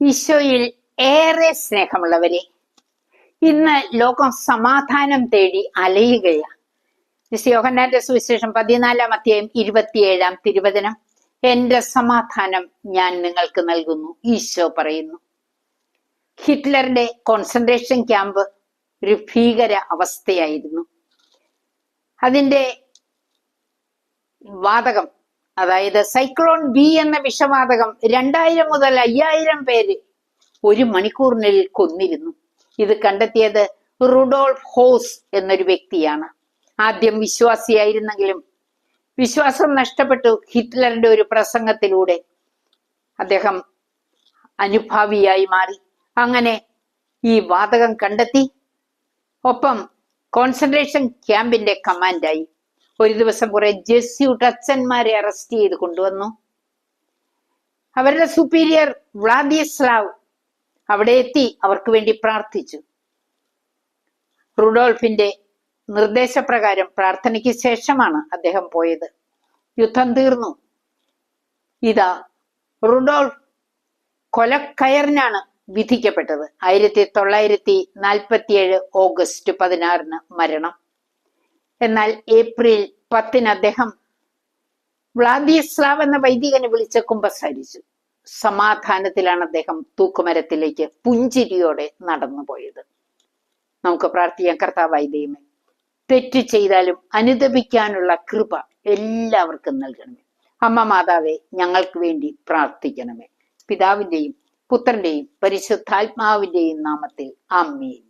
ഈശോയിൽ ഏറെ സ്നേഹമുള്ളവരെ ഇന്ന് ലോകം സമാധാനം തേടി അലയുകയാണ് യോഹന്നാന്റെ സുവിശേഷം പതിനാലാം അധ്യായം ഇരുപത്തിയേഴാം തിരുവചനം. എന്റെ സമാധാനം ഞാൻ നിങ്ങൾക്ക് നൽകുന്നു ഈശോ പറയുന്നു. ഹിറ്റ്ലറുടെ കോൺസെൻട്രേഷൻ ക്യാമ്പ് ഒരു ഭീകര അവസ്ഥയായിരുന്നു. അതിന്റെ വാതകം അതായത് സൈക്ലോൺ ബി എന്ന വിഷവാതകം രണ്ടായിരം മുതൽ അയ്യായിരം പേര് ഒരു മണിക്കൂറിനുള്ളിൽ കൊന്നിരുന്നു. ഇത് കണ്ടെത്തിയത് റുഡോൾഫ് ഹോസ് എന്നൊരു വ്യക്തിയാണ്. ആദ്യം വിശ്വാസിയായിരുന്നെങ്കിലും വിശ്വാസം നഷ്ടപ്പെട്ടു ഹിറ്റ്ലറിന്റെ ഒരു പ്രസംഗത്തിലൂടെ. അദ്ദേഹം അനുഭാവിയായി മാറി. അങ്ങനെ ഈ വാതകം കണ്ടെത്തി. ഒപ്പം കോൺസെൻട്രേഷൻ ക്യാമ്പിന്റെ കമാൻഡായി. ഒരു ദിവസം കുറെ ജെസ്യൂട്ട് അച്ഛന്മാരെ അറസ്റ്റ് ചെയ്ത് കൊണ്ടുവന്നു. അവരുടെ സുപ്പീരിയർ വ്ളാദിയസ്ലാവ് അവിടെ എത്തി അവർക്ക് വേണ്ടി പ്രാർത്ഥിച്ചു. റുഡോൾഫിന്റെ നിർദ്ദേശപ്രകാരം പ്രാർത്ഥനയ്ക്ക് ശേഷമാണ് അദ്ദേഹം പോയത്. യുദ്ധം തീർന്നു. ഇതാ റുഡോൾഫ് കൊലക്കയറിനാണ് വിധിക്കപ്പെട്ടത്. ആയിരത്തി തൊള്ളായിരത്തി നാൽപ്പത്തിയേഴ് ഓഗസ്റ്റ് പതിനാറിന് മരണം. എന്നാൽ ഏപ്രിൽ പത്തിന് അദ്ദേഹം വ്ളാദിസ്ലാവ് എന്ന വൈദികനെ വിളിച്ച് കുമ്പസാരിച്ചു. സമാധാനത്തിലാണ് അദ്ദേഹം തൂക്കുമരത്തിലേക്ക് പുഞ്ചിരിയോടെ നടന്നു പോയത് നമുക്ക് പ്രാർത്ഥിക്കാം കർത്താവായി ദൈവമേ തെറ്റ് ചെയ്താലും അനുദപിക്കാനുള്ള കൃപ എല്ലാവർക്കും നൽകണമേ. അമ്മ മാതാവേ ഞങ്ങൾക്ക് വേണ്ടി പ്രാർത്ഥിക്കണമേ. പിതാവിന്റെയും പുത്രന്റെയും പരിശുദ്ധാത്മാവിന്റെയും നാമത്തിൽ ആമീൻ.